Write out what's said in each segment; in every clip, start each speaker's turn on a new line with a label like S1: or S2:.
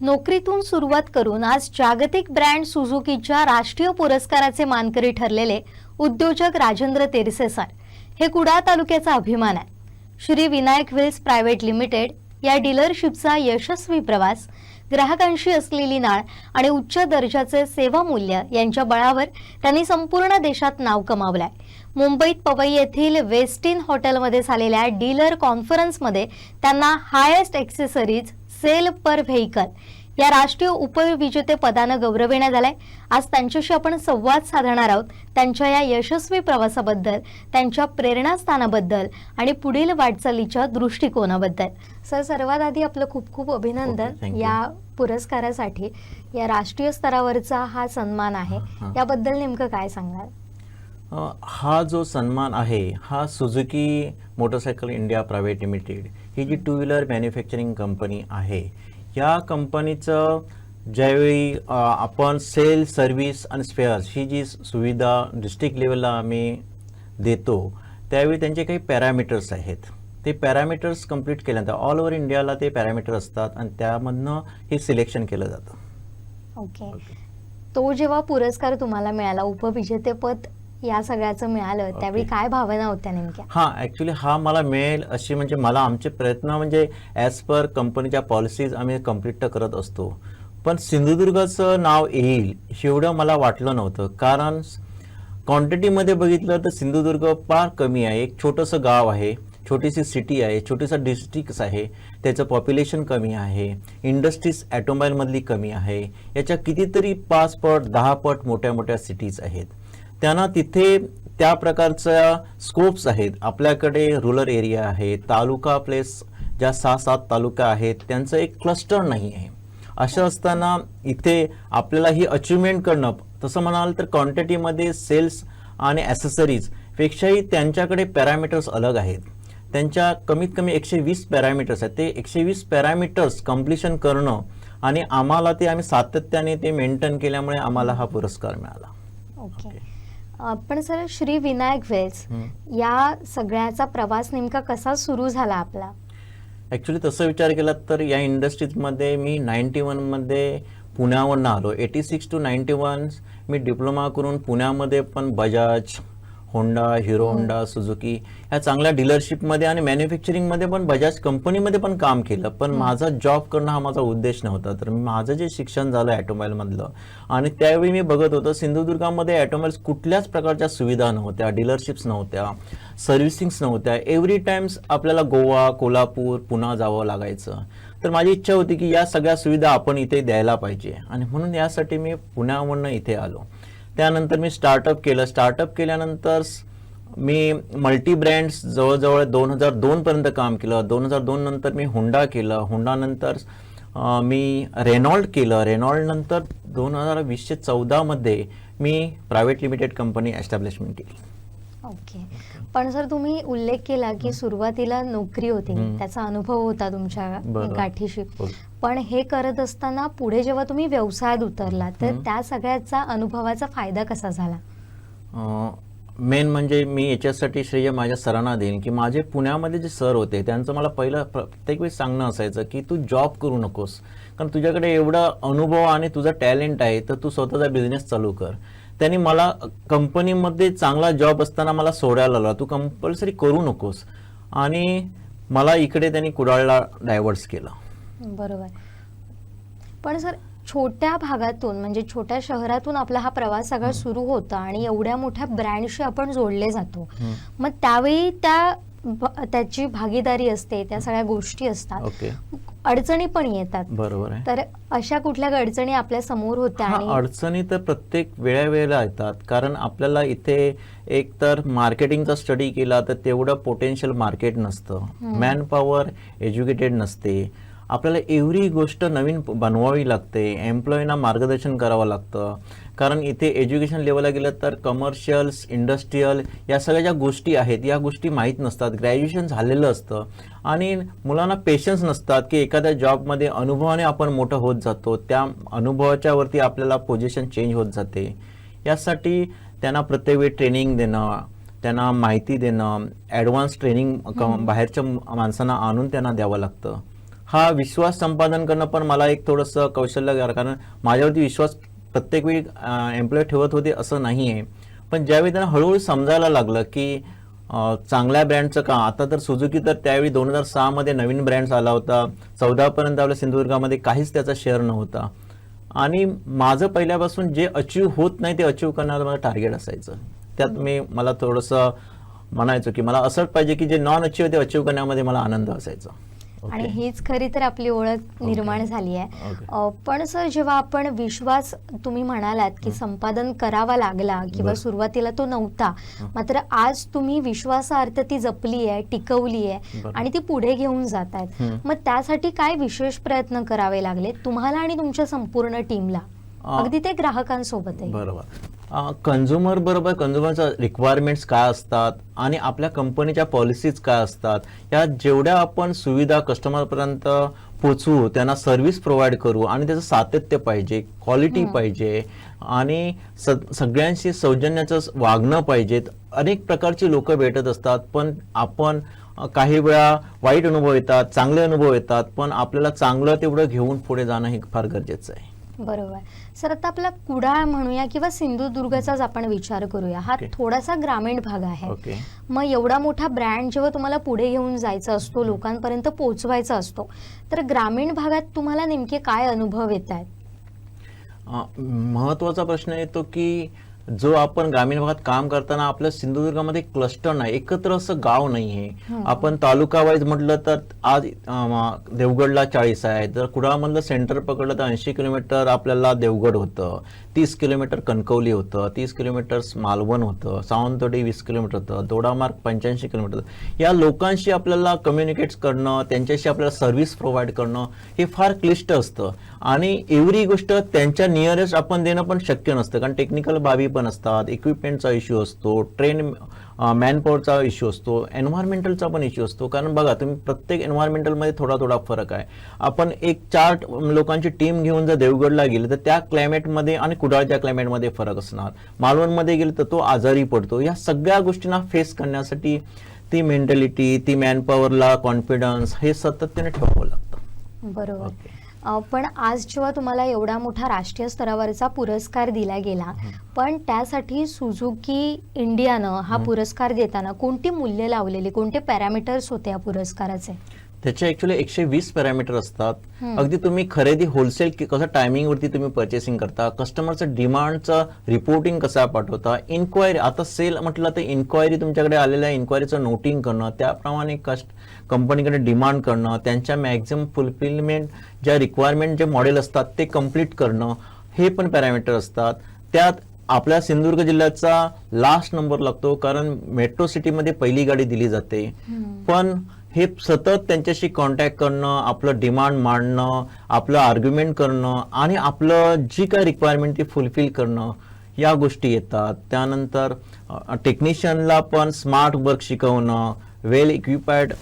S1: नोकरीतून सुरुवात करून आज जागतिक ब्रँड सुझुकीच्या राष्ट्रीय पुरस्काराचे मानकरी ठरलेले उद्योजक राजेंद्र तेरसेसार हे कुडाळ तालुक्याचा अभिमान आहे. Shri Vinayak wheels private limited या डीलरशिपचा यशस्वी प्रवास ग्राहकांशी असलेली नाळ आणि उच्च दर्जाचे सेवा मूल्य यांच्या बळावर त्यांनी संपूर्ण देशात नाव कमावलं आहे मुंबईत पवई येथील वेस्टिन हॉटेलमध्ये झालेल्या डीलर कॉन्फरन्समध्ये त्यांना highest accessories sale per vehicle या राष्ट्रीय उपविजेते पदानं गौरविण्यात आलंय. आज त्यांच्याशी आपण संवाद साधणार आहोत. त्यांच्या या यशस्वी प्रवासाबद्दल त्यांच्या प्रेरणास्थानाबद्दल आणि पुढील वाटचालीच्या दृष्टिकोनाबद्दल. सर सर्वात आधी आपलं खूप खूप अभिनंदन. या पुरस्कारासाठी. या राष्ट्रीय स्तरावरचा हा सन्मान आहे. याबद्दल नेमकं काय सांगाल?
S2: हा जो सन्मान आहे हा Suzuki motorcycle India private limited ही जी टू व्हीलर मॅन्युफॅक्चरिंग कंपनी आहे या कंपनीचं ज्यावेळी आपण सेल सर्व्हिस आणि स्पेअर्स ही जी सुविधा डिस्ट्रिक्ट लेवलला आम्ही देतो त्यावेळी त्यांचे काही पॅरामीटर्स आहेत. ते पॅरामीटर्स कंप्लीट केल्यानंतर ऑल ओव्हर इंडियाला ते पॅरामीटर असतात आणि त्यामधनं हे सिलेक्शन केलं जातं.
S1: ओके तो जेव्हा पुरस्कार तुम्हाला मिळाला उपविजेतेपद या सगळ्याचं मिळालं. त्यावेळी. काय भावना होत्या नेमक्या?
S2: हां ॲक्च्युली हा मला मिळेल अशी म्हणजे मला आमचे प्रयत्न म्हणजे ॲज पर कंपनीच्या पॉलिसीज आम्ही कंप्लीट करत असतो. पण सिंधुदुर्गाचं नाव येईल एवढं मला वाटलं नव्हतं. कारण क्वांटिटीमध्ये बघितलं तर सिंधुदुर्ग फार कमी आहे. एक छोटंसं गाव आहे छोटीशी सिटी आहे छोटीसा डिस्ट्रिक्ट आहे त्याचं पॉप्युलेशन कमी आहे इंडस्ट्रीज ॲटोमोबाईलमधली कमी आहे. याच्या कितीतरी पाच पट दहा पट मोठ्या मोठ्या सिटीज आहेत. त्यांना तिथे त्या प्रकारच्या स्कोप्स आहेत. आपल्याकडे रुरल एरिया आहे तालुका प्लेस ज्या सहा सात तालुका आहेत त्यांचं एक क्लस्टर नाही आहे. असं असताना इथे आपल्याला ही अचिव्हमेंट करणं तसं म्हणाल तर क्वांटिटीमध्ये सेल्स आणि ॲसेसरीज पेक्षाही त्यांच्याकडे पॅरामीटर्स अलग आहेत. त्यांच्या कमीत कमी एकशे वीस पॅरामीटर्स आहेत. ते एकशे वीस पॅरामीटर्स कम्प्लिशन करणं आणि आम्हाला ते आम्ही सातत्याने ते मेंटेन केल्यामुळे आम्हाला हा पुरस्कार मिळाला.
S1: ओके अं, पण सर श्री विनायक वेल्स. या सगळ्याचा प्रवास नेमका कसा सुरू झाला आपला
S2: ॲक्च्युली तसं विचार केला तर या इंडस्ट्रीजमध्ये मी नाईन्टी वनमध्ये पुण्यावरनं आलो eighty six two ninety one मी डिप्लोमा करून पुण्यामध्ये पण Bajaj Honda Hero Honda Suzuki ह्या चांगल्या डीलरशिपमध्ये आणि मॅन्युफॅक्चरिंगमध्ये पण बजाज कंपनीमध्ये पण काम केलं. पण माझा जॉब करणं हा माझा उद्देश नव्हता. तर माझं जे शिक्षण झालं ॲटोमोबाईलमधलं आणि त्यावेळी मी बघत होतो सिंधुदुर्गामध्ये ॲटोमोबाईल्स कुठल्याच प्रकारच्या सुविधा नव्हत्या डीलरशिप्स नव्हत्या सर्व्हिसिंग्स नव्हत्या. एव्हरी टाइम्स आपल्याला गोवा कोल्हापूर पुन्हा जावं लागायचं. तर माझी इच्छा होती की या सगळ्या सुविधा आपण इथे द्यायला पाहिजे. आणि म्हणून यासाठी मी पुण्यावरनं इथे आलो. त्यानंतर मी स्टार्टअप केलं. स्टार्टअप केल्यानंतर मी मल्टी ब्रँड्स जवळजवळ दोन हजार दोनपर्यंत काम केलं. दोन हजार दोन नंतर मी हुंडा केलं. हुंडानंतर मी रेनॉल्ड केलं. रेनॉल्डनंतर दोन हजार वीसशे चौदामध्ये मी प्रायव्हेट लिमिटेड कंपनी एस्टॅब्लिशमेंट केली.
S1: ओके पण सर तुम्ही उल्लेख केला की सुरुवातीला नोकरी होती. त्याचा अनुभव होता तुमच्या
S2: बरोबर.
S1: गाठीशी
S2: हो.
S1: पण हे करत असताना पुढे जेव्हा तुम्ही व्यवसायात उतरला तर. त्या सगळ्याचा अनुभवाचा फायदा कसा झाला
S2: मेन म्हणजे मी याच्यासाठी श्रेय माझ्या सरांना देईन की माझे पुण्यामध्ये जे सर होते त्यांचं मला पहिलं प्रत्येक वेळी सांगणं असायचं की तू जॉब करू नकोस कारण तुझ्याकडे एवढा अनुभव आणि तुझा टॅलेंट आहे तर तू स्वतःचा बिझनेस चालू कर त्यांनी मला कंपनीमध्ये चांगला जॉब असताना मला सोडायला लावला. तू कंपल्सरी करू नकोस. आणि मला इकडे त्यांनी कुडाळला डायव्हर्स केलं.
S1: बरोबर. पण सर छोट्या भागातून म्हणजे छोट्या शहरातून आपला हा प्रवास सगळा सुरू होता आणि एवढ्या मोठ्या ब्रँडशी आपण जोडले जातो. मग त्यावेळी त्या त्याची भागीदारी असते त्या सगळ्या गोष्टी असतात. अडचणी पण येतात.
S2: बरोबर आहे.
S1: तर अशा कुठल्या अडचणी आपल्यासमोर होत्या
S2: अडचणी तर प्रत्येक वेळा वेळेला येतात. कारण आपल्याला इथे एक तर मार्केटिंगचा स्टडी केला तर तेवढं पोटेन्शियल मार्केट नसतं. मॅन पॉवर एज्युकेटेड नसते. आपल्याला एव्हरी गोष्ट नवीन बनवावी लागते एम्प्लॉईना मार्गदर्शन करावं लागतं. कारण इथे एज्युकेशन लेवलला गेलं तर कमर्शियल्स इंडस्ट्रीयल या सगळ्या ज्या गोष्टी आहेत या गोष्टी माहीत नसतात. ग्रॅज्युएशन झालेलं असतं. आणि मुलांना पेशन्स नसतात की एखाद्या जॉबमध्ये अनुभवाने आपण मोठं होत जातो. त्या अनुभवाच्या वरती आपल्याला पोझिशन चेंज होत जाते. यासाठी त्यांना प्रत्येक वेळी ट्रेनिंग देणं त्यांना माहिती देणं ॲडव्हान्स ट्रेनिंग बाहेरच्या माणसांना आणून त्यांना द्यावं लागतं. हा विश्वास संपादन करणं पण मला एक थोडंसं कौशल्य. कारण माझ्यावरती विश्वास प्रत्येक वेळी एम्प्लॉय ठेवत होते असं नाही आहे पण ज्यावेळी त्यांना हळूहळू समजायला लागलं की चांगल्या ब्रँडचं का आता तर सुझुकी तर त्यावेळी दोन हजार सहामध्ये नवीन ब्रँड्स आला होता. चौदापर्यंत आपल्या सिंधुदुर्गामध्ये काहीच त्याचा शेअर नव्हता. आणि माझं पहिल्यापासून जे अचीव होत नाही ते अचीव करण्याचं माझं टार्गेट असायचं. त्यात मी मला थोडंसं म्हणायचो की मला असंच पाहिजे की जे नॉन अचीव ते अचीव करण्यामध्ये मला आनंद असायचा.
S1: आणि. हीच खरी तर आपली ओळख निर्माण झाली आहे पण सर जेव्हा आपण विश्वास तुम्ही म्हणालात की संपादन करावा लागला किंवा. सुरुवातीला तो नव्हता. मात्र आज तुम्ही विश्वासार्थ ती जपली आहे टिकवली आहे. आणि ती पुढे घेऊन जात आहेत. मग त्यासाठी काय विशेष प्रयत्न करावे लागले तुम्हाला आणि तुमच्या संपूर्ण टीमला अगदी ते ग्राहकांसोबत आहे
S2: बरोबर कन्झ्युमर बरोबर कन्झ्युमरच्या रिक्वायरमेंट्स काय असतात आणि आपल्या कंपनीच्या पॉलिसीज काय असतात या जेवढ्या आपण सुविधा कस्टमरपर्यंत पोचवू त्यांना सर्व्हिस प्रोव्हाइड करू आणि त्याचं सातत्य पाहिजे क्वालिटी पाहिजे आणि स- सगळ्यांशी सौजन्याचं वागणं पाहिजे. अनेक प्रकारची लोक भेटत असतात पण आपण काही वेळा वाईट अनुभव येतात चांगले अनुभव येतात पण आपल्याला चांगलं तेवढं घेऊन पुढे जाणं हे फार गरजेचं आहे.
S1: बरोबर. सर आता आपला कुडाळ म्हणूया किंवा सिंधुदुर्गचाच आपण विचार करूया. हा
S2: ओके.
S1: थोडासा ग्रामीण भाग आहे.
S2: ओके.
S1: मग एवढा मोठा ब्रँड जेव्हा तुम्हाला पुढे घेऊन जायचा असतो लोकांपर्यंत पोहोचवायचा असतो तर ग्रामीण भागात तुम्हाला नेमके काय अनुभव येत आहेत
S2: महत्त्वाचा प्रश्न येतो की जो आपण ग्रामीण भागात काम करताना आपल्या सिंधुदुर्गामध्ये क्लस्टर नाही एकत्र असं गाव नाही आहे आपण तालुका वाईज म्हटलं तर आज देवगडला चाळीस आहे. तर कुडाळमधलं सेंटर पकडलं तर ऐंशी किलोमीटर आपल्याला देवगड होतं. तीस किलोमीटर कणकवली होतं. तीस किलोमीटर मालवण होतं. सावंतवाडी वीस किलोमीटर होतं. दोडामार्ग पंच्याऐंशी किलोमीटर या लोकांशी आपल्याला कम्युनिकेट करणं त्यांच्याशी आपल्याला सर्व्हिस प्रोव्हाइड करणं हे फार क्लिष्ट असतं. आणि एव्हरी गोष्ट त्यांच्या नियरेस्ट आपण देणं पण शक्य नसतं. कारण टेक्निकल बाबी पण असतात इक्विपमेंटचा इश्यू असतो ट्रेन मॅनपॉवरचा इश्यू असतो एन्व्हायरमेंटलचा पण इश्यू असतो. कारण बघा तुम्ही प्रत्येक एन्व्हायरमेंटलमध्ये थोडा थोडा फरक आहे. आपण एक चार लोकांची टीम घेऊन जर देवगडला गेली तर त्या क्लायमेटमध्ये आणि कुडाळच्या क्लायमेटमध्ये फरक असणार. मालवणमध्ये गेलं तर तो आजारी पडतो. या सगळ्या गोष्टींना फेस करण्यासाठी ती मेंटॅलिटी ती मॅनपॉवरला कॉन्फिडन्स हे सातत्याने ठेवावं लागतं.
S1: बरोबर. पण आज जेव्हा तुम्हाला एवढा मोठा राष्ट्रीय स्तरावरचा पुरस्कार दिला गेला पण त्यासाठी सुझुकी इंडियानं हा. पुरस्कार देताना कोणती मूल्य लावलेली कोणते पॅरामीटर्स होते या पुरस्काराचे?
S2: त्याचे ऍक्च्युली एकशे वीस पॅरामीटर असतात. अगदी तुम्ही खरेदी होलसेल कसं टायमिंग वरती तुम्ही परचेसिंग करता कस्टमरचं डिमांडचं रिपोर्टिंग कसं पाठवता इन्क्वायरी आता सेल म्हटलं तर इन्क्वायरी तुमच्याकडे आलेल्या इन्क्वायरीचं नोटिंग करणं त्याप्रमाणे कस्ट कंपनीकडे डिमांड करणं त्यांच्या मॅक्झिमम फुलफिलमेंट ज्या रिक्वायरमेंट जे मॉडेल असतात ते कंप्लीट करणं हे पण पॅरामीटर असतात. त्यात आपल्या सिंधुदुर्ग जिल्ह्याचा लास्ट नंबर लागतो कारण मेट्रो सिटीमध्ये पहिली गाडी दिली जाते. पण हे सतत त्यांच्याशी कॉन्टॅक्ट करणं आपलं डिमांड मांडणं आपलं आर्ग्युमेंट करणं आणि आपलं जी काय रिक्वायरमेंट ती फुलफिल करणं या गोष्टी येतात. त्यानंतर टेक्निशियनला पण स्मार्ट वर्क शिकवणं वेल इक्विपाईड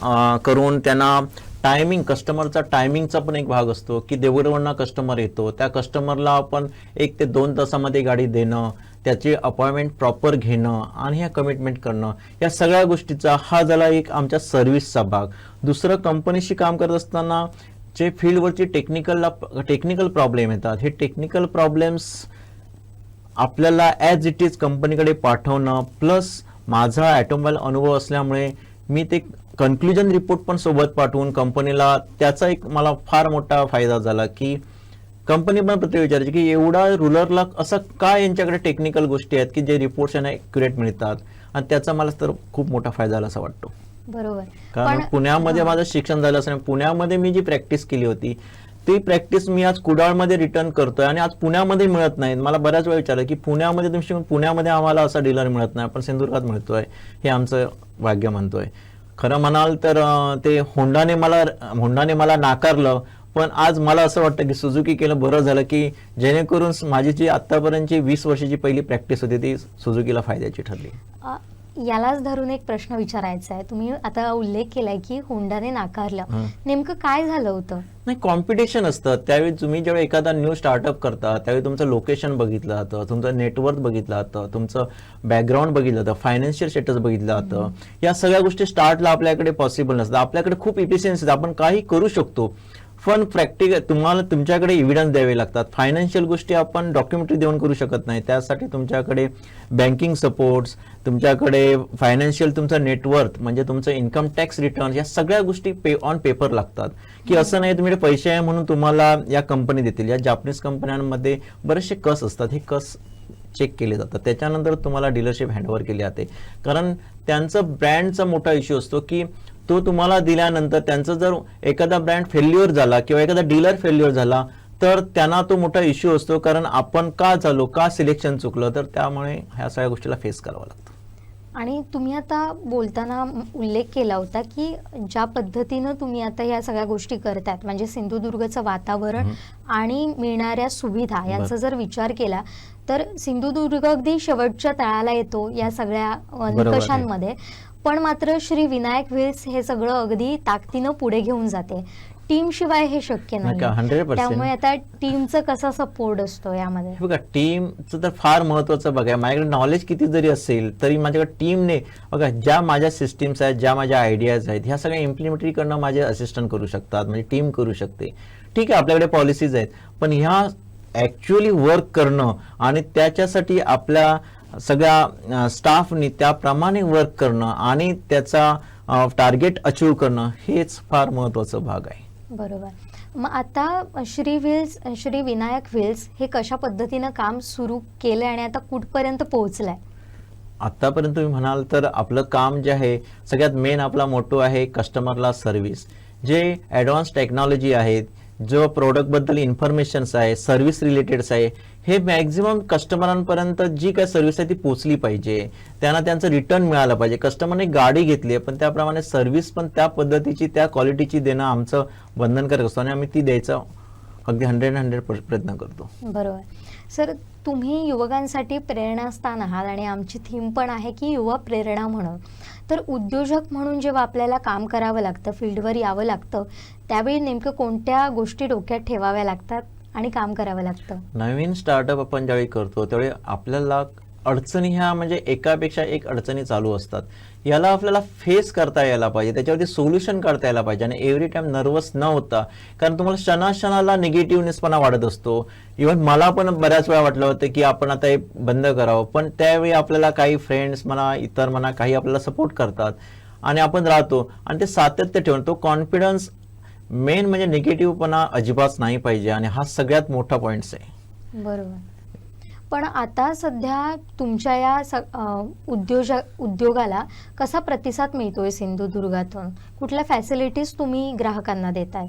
S2: करून त्यांना टायमिंग कस्टमरचा टायमिंगचा पण एक भाग असतो की देवगडवरनं कस्टमर येतो त्या कस्टमरला आपण एक ते दोन तासामध्ये गाडी देणं त्याची अपॉइंटमेंट प्रॉपर घेणं आणि ह्या कमिटमेंट करणं या सगळ्या गोष्टीचा हा झाला एक आमच्या सर्व्हिसचा भाग. दुसरं कंपनीशी काम करत असताना जे फील्डवरची टेक्निकलला टेक्निकल प्रॉब्लेम येतात हे टेक्निकल प्रॉब्लेम्स आपल्याला ॲज इट इज कंपनीकडे पाठवणं प्लस माझा ॲटोमोबाईल अनुभव असल्यामुळे मी ते कन्क्लुजन रिपोर्ट पण सोबत पाठवून कंपनीला त्याचा एक मला फार मोठा फायदा झाला की कंपनी पण प्रत्येक विचारायची की एवढा रुलरला असं काय यांच्याकडे टेक्निकल गोष्टी आहेत की जे रिपोर्ट्स यांना ॲक्युरेट मिळतात? आणि त्याचा मला तर खूप मोठा फायदा झाला असं वाटतो.
S1: बरोबर.
S2: कारण पुण्यामध्ये माझं शिक्षण झालं असं पुण्यामध्ये मी जी प्रॅक्टिस केली होती ती प्रॅक्टिस मी आज कुडाळमध्ये रिटर्न करतोय आणि आज पुण्यामध्ये मिळत नाही मला बऱ्याच वेळा विचारलं की पुण्यामध्ये शिकून पुण्यामध्ये आम्हाला असा डीलर मिळत नाही. पण सिंधुदुर्गात मिळतोय. हे आमचं भाग्य म्हणतोय खरं म्हणाल तर ते होंडाने मला होंडाने मला नाकारलं पण आज मला असं वाटतं की सुझुकी केलं बरं झालं की जेणेकरून माझी जी आतापर्यंतची वीस वर्षाची पहिली प्रॅक्टिस होती ती सुझुकीला फायद्याची ठरली.
S1: यालाच धरून एक प्रश्न विचारायचा आहे. तुम्ही आता उल्लेख केलाय की होंडाने नाकारलं. नेमकं काय झालं होतं?
S2: नाही कॉम्पिटिशन असतं. त्यावेळी तुम्ही जेव्हा एखादा न्यू स्टार्टअप करता त्यावेळी तुमचं लोकेशन बघितलं जातं तुमचं नेटवर्क बघितलं जातं तुमचं बॅकग्राऊंड बघितलं जातं फायनान्शियल स्टेटस बघितलं जातं या सगळ्या गोष्टी स्टार्टला आपल्याकडे पॉसिबल नसतात. आपल्याकडे खूप इफिशियन्सी आपण काही करू शकतो. पण प्रॅक्टिकल तुम्हाला तुमच्याकडे इव्हिडन्स द्यावे लागतात. फायनान्शियल गोष्टी आपण डॉक्युमेंटरी देऊन करू शकत नाही. त्यासाठी तुमच्याकडे बँकिंग सपोर्ट्स तुमच्याकडे फायनान्शियल तुमचं नेटवर्थ म्हणजे तुमचं इन्कम टॅक्स रिटर्न या सगळ्या गोष्टी पे ऑन पेपर लागतात. की असं नाही तुम्ही पैसे आहे म्हणून तुम्हाला या कंपनी देतील. या जापनीज कंपन्यांमध्ये बरेचसे कस असतात हे कस चेक केले जातात. त्याच्यानंतर तुम्हाला डीलरशिप हँडओव्हर केली जाते. कारण त्यांचं ब्रँडचा मोठा इश्यू असतो की तो तुम्हाला दिल्यानंतर त्यांचं जर एखादा ब्रँड फेल्युअर झाला किंवा एखादा डीलर फेल्युअर झाला तर त्यांना तो मोठा इश्यू असतो कारण आपण का झालो का सिलेक्शन चुकलं तर त्यामुळे ह्या सगळ्या गोष्टीला फेस करावं लागतं
S1: आणि तुम्ही आता बोलताना उल्लेख केला होता की ज्या पद्धतीनं तुम्ही आता या सगळ्या गोष्टी करतायत म्हणजे सिंधुदुर्गचं वातावरण आणि मिळणाऱ्या सुविधा यांचा. जर विचार केला तर सिंधुदुर्ग अगदी शेवटच्या तळाला येतो या सगळ्या. निकषांमध्ये पण मात्र श्री विनायक व्हिल्स हे सगळं अगदी ताकदीनं पुढे घेऊन जाते. टीम शिवाय हे शक्य
S2: नाही
S1: नाही
S2: का, 100%
S1: त्यामुळे आता टीमचा कसा सपोर्ट असतो यामध्ये?
S2: बघा टीमचं तर फार महत्वाचं बघा. माझ्याकडे नॉलेज किती जरी असेल तरी माझ्याकडे टीमने बघा ज्या माझ्या सिस्टीम्स आहेत ज्या माझ्या आयडियाज आहेत ह्या सगळ्या इम्प्लिमेंटरी करणं माझे असिस्टंट करू शकतात म्हणजे टीम करू शकते. ठीक आहे आपल्याकडे पॉलिसीज आहेत पण ह्या ॲक्च्युअली वर्क करणं आणि त्याच्यासाठी आपल्या सगळ्या स्टाफनी त्याप्रमाणे वर्क करणं आणि त्याचा टार्गेट अचीव करणं हेच फार महत्वाचं भाग आहे.
S1: बरोबर. मग आता श्री व्हील्स श्री विनायक व्हील्स हे कशा पद्धतीनं काम सुरू केलंय आणि आता कुठपर्यंत पोहोचलंय?
S2: आतापर्यंत तुम्ही म्हणाल तर आपलं काम जे आहे सगळ्यात मेन आपला मोटो आहे कस्टमरला सर्व्हिस जे ॲडव्हान्स टेक्नॉलॉजी आहेत जो प्रोडक्टबद्दल इन्फॉर्मेशन्स आहे सर्व्हिस रिलेटेड्स आहे हे मॅक्झिमम कस्टमरांपर्यंत जी काय सर्व्हिस आहे ती पोचली पाहिजे. त्यांना त्यांचं रिटर्न मिळालं पाहिजे. कस्टमरने गाडी घेतली आहे पण त्याप्रमाणे सर्व्हिस पण त्या पद्धतीची त्या क्वालिटीची देणं आमचं बंधनकारक असतो आणि आम्ही ती द्यायचा अगदी हंड्रेड हंड्रेड प्रयत्न करतो.
S1: बरोबर. सर तुम्ही युवकांसाठी प्रेरणास्थान आहात आणि आमची थीम पण आहे की युवा प्रेरणा म्हणून. तर उद्योजक म्हणून जेव्हा आपल्याला काम करावं लागतं फील्डवर यावं लागतं त्यावेळी नेमकं कोणत्या गोष्टी डोक्यात ठेवाव्या लागतात? आणि काम करावं लागतं.
S2: नवीन स्टार्टअप आपण ज्यावेळी करतो त्यावेळी आपल्याला अडचणी ह्या म्हणजे एकापेक्षा एक अडचणी चालू असतात. याला आपल्याला फेस करता यायला पाहिजे त्याच्यावरती सोल्युशन काढता यायला पाहिजे आणि एव्हरी टाइम नर्वस न होता कारण तुम्हाला क्षणाक्षणाला निगेटिव्हनेसपणा वाढत असतो. इव्हन मला पण बऱ्याच वेळा वाटलं होतं की आपण आता हे बंद करावं पण त्यावेळी आपल्याला काही फ्रेंड्स म्हणा इतर म्हणा काही आपल्याला सपोर्ट करतात. आणि आपण राहतो आणि ते सातत्य ठेवून तो कॉन्फिडन्स मेन म्हणजे निगेटिव्हपणा अजिबात नाही पाहिजे आणि हा सगळ्यात मोठा पॉईंट्स आहे.
S1: बरोबर. पण आता सध्या तुमच्या या स अं, उद्योज उद्योगाला कसा प्रतिसाद मिळतोय सिंधुदुर्गातून? कुठल्या फॅसिलिटीज तुम्ही ग्राहकांना देताय?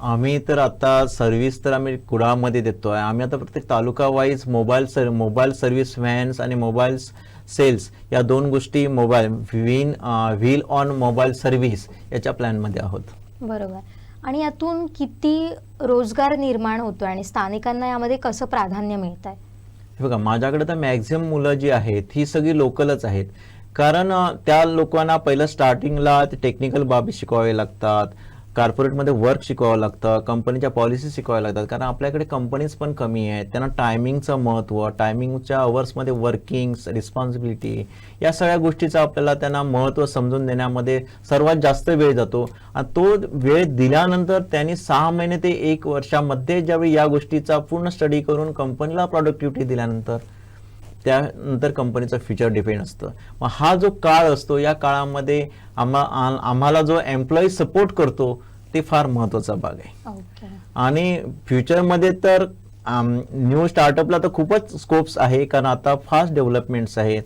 S2: आम्ही तर आता सर्व्हिस तर आम्ही कुडामध्ये देतोय. आम्ही आता प्रत्येक taluka wise mobile sir mobile service vans आणि मोबाईल सेल्स या दोन गोष्टी मोबाईल व्हीन व्हील ऑन मोबाईल सर्व्हिस याच्या प्लॅनमध्ये आहोत.
S1: बरोबर. आणि यातून किती रोजगार निर्माण होतोय आणि स्थानिकांना यामध्ये कसं प्राधान्य मिळत आहे
S2: बघा माझ्याकडे तर मॅक्झिमम मुलं जी आहेत ही सगळी लोकलच आहेत. कारण त्या लोकांना पहिलं स्टार्टिंगला टेक्निकल बाबी शिकवावे लागतात. कॉर्पोरेटमध्ये वर्क शिकवावं लागतं कंपनीच्या पॉलिसी शिकवाव्या लागतात. कारण आपल्याकडे कंपनीज पण कमी आहेत. त्यांना टायमिंगचं महत्त्व टायमिंगच्या अवर्समध्ये वर्किंग रिस्पॉन्सिबिलिटी या सगळ्या गोष्टीचं आपल्याला त्यांना महत्त्व समजून देण्यामध्ये सर्वात जास्त वेळ जातो. आणि तो वेळ दिल्यानंतर त्यांनी सहा महिने ते एक वर्षामध्ये ज्यावेळी या गोष्टीचा पूर्ण स्टडी करून कंपनीला प्रॉडक्टिव्हिटी दिल्यानंतर त्यानंतर कंपनीचं फ्युचर डिपेंड असतं. मग हा जो काळ असतो या काळामध्ये आम्हा आम्हाला जो एम्प्लॉई सपोर्ट करतो ते फार महत्त्वाचा भाग आहे. आणि फ्युचरमध्ये तर न्यू स्टार्टअपला तर खूपच स्कोप्स आहे कारण आता फास्ट डेव्हलपमेंट्स आहेत.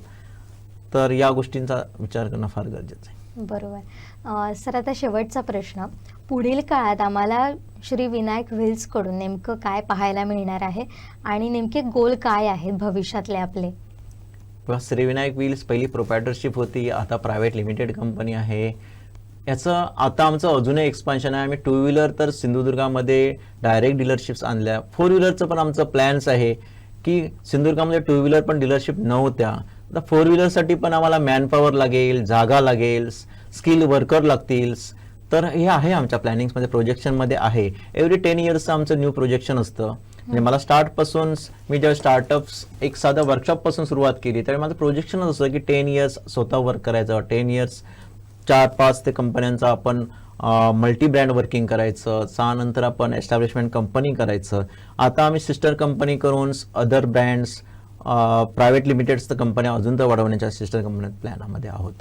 S2: तर या गोष्टींचा विचार करणं फार गरजेचं आहे.
S1: बरोबर. सर आता शेवटचा प्रश्न. पुढील काळात आम्हाला श्री विनायक व्हील्सकडून नेमकं काय पाहायला मिळणार आहे आणि नेमके गोल काय आहेत भविष्यातले आपले?
S2: श्रीविनायक व्हील्स पहिली प्रोपॅटरशिप होती आता प्रायव्हेट लिमिटेड कंपनी आहे. याचं आता आमचं अजूनही एक्सपान्शन आहे. आम्ही टू व्हीलर तर सिंधुदुर्गामध्ये डायरेक्ट डीलरशिप्स आणल्या. फोर व्हीलरचं पण आमचं प्लॅन्स आहे की सिंधुदुर्गामध्ये टू व्हीलर पण डीलरशिप नव्हत्या. आता फोर व्हीलरसाठी पण आम्हाला मॅनपॉवर लागेल जागा लागेल स्किल वर्कर लागतील. तर हे आहे आमच्या प्लॅनिंगमध्ये प्रोजेक्शनमध्ये आहे. एव्हरी टेन इयर्सचं आमचं न्यू प्रोजेक्शन असतं. म्हणजे मला स्टार्टपासून मी जेव्हा स्टार्टअप्स एक साधं वर्कशॉपपासून सुरुवात केली त्यावेळी माझं प्रोजेक्शनच असतं की टेन इयर्स स्वतः वर्क करायचं. टेन इयर्स चार पाच ते कंपन्यांचा आपण मल्टी ब्रँड वर्किंग करायचं. त्यानंतर आपण एस्टॅब्लिशमेंट कंपनी करायचं. आता आम्ही सिस्टर कंपनी करून अदर ब्रँड्स प्रायव्हेट लिमिटेड्स कंपन्या अजून तर वाढवण्याच्या सिस्टर कंपनी प्लॅनामध्ये आहोत.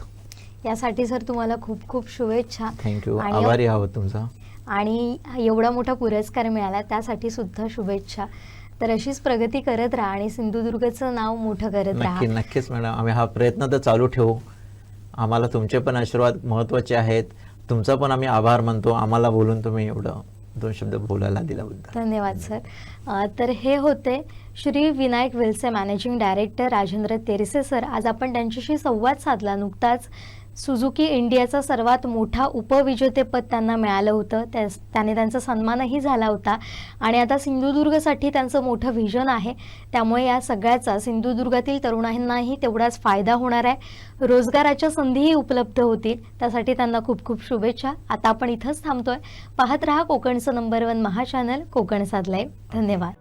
S1: यासाठी सर तुम्हाला खूप खूप शुभेच्छा.
S2: थँक्यू आभारी आहोत तुमचा.
S1: आणि एवढा मोठा पुरस्कार मिळाला त्यासाठी सुद्धा शुभेच्छा. तर अशीच प्रगती करत राहा आणि सिंधुदुर्गचं नाव मोठं करत
S2: नक्की
S1: राहा
S2: नक्कीच मॅडम. आम्ही हा प्रयत्न तर चालू ठेवू. आम्हाला तुमचे पण आशीर्वाद महत्त्वाचे आहेत. तुमचा पण आम्ही आभार मानतो. आम्हाला बोलून तुम्ही एवढं दोन शब्द बोलायला दिल्याबद्दल
S1: धन्यवाद सर. तर हे होते Shri Vinayak वेलचे managing director Rajendra Terse sir. आज आपण त्यांच्याशी संवाद साधला. नुकताच सुझुकी इंडियाचा सर्वात मोठा उपविजेतेपद त्यांना मिळालं होतं. त्या त्याने त्यांचा सन्मानही झाला होता. आणि आता सिंधुदुर्गसाठी त्यांचं मोठं व्हिजन आहे. त्यामुळे या सगळ्याचा सिंधुदुर्गातील तरुणांनाही तेवढाच फायदा होणार आहे. रोजगाराच्या संधीही उपलब्ध होतील. त्यासाठी त्यांना खूप खूप शुभेच्छा. आता आपण इथंच थांबतोय. पाहत रहा कोकणचं number one Maha channel Konkan साधलाय धन्यवाद.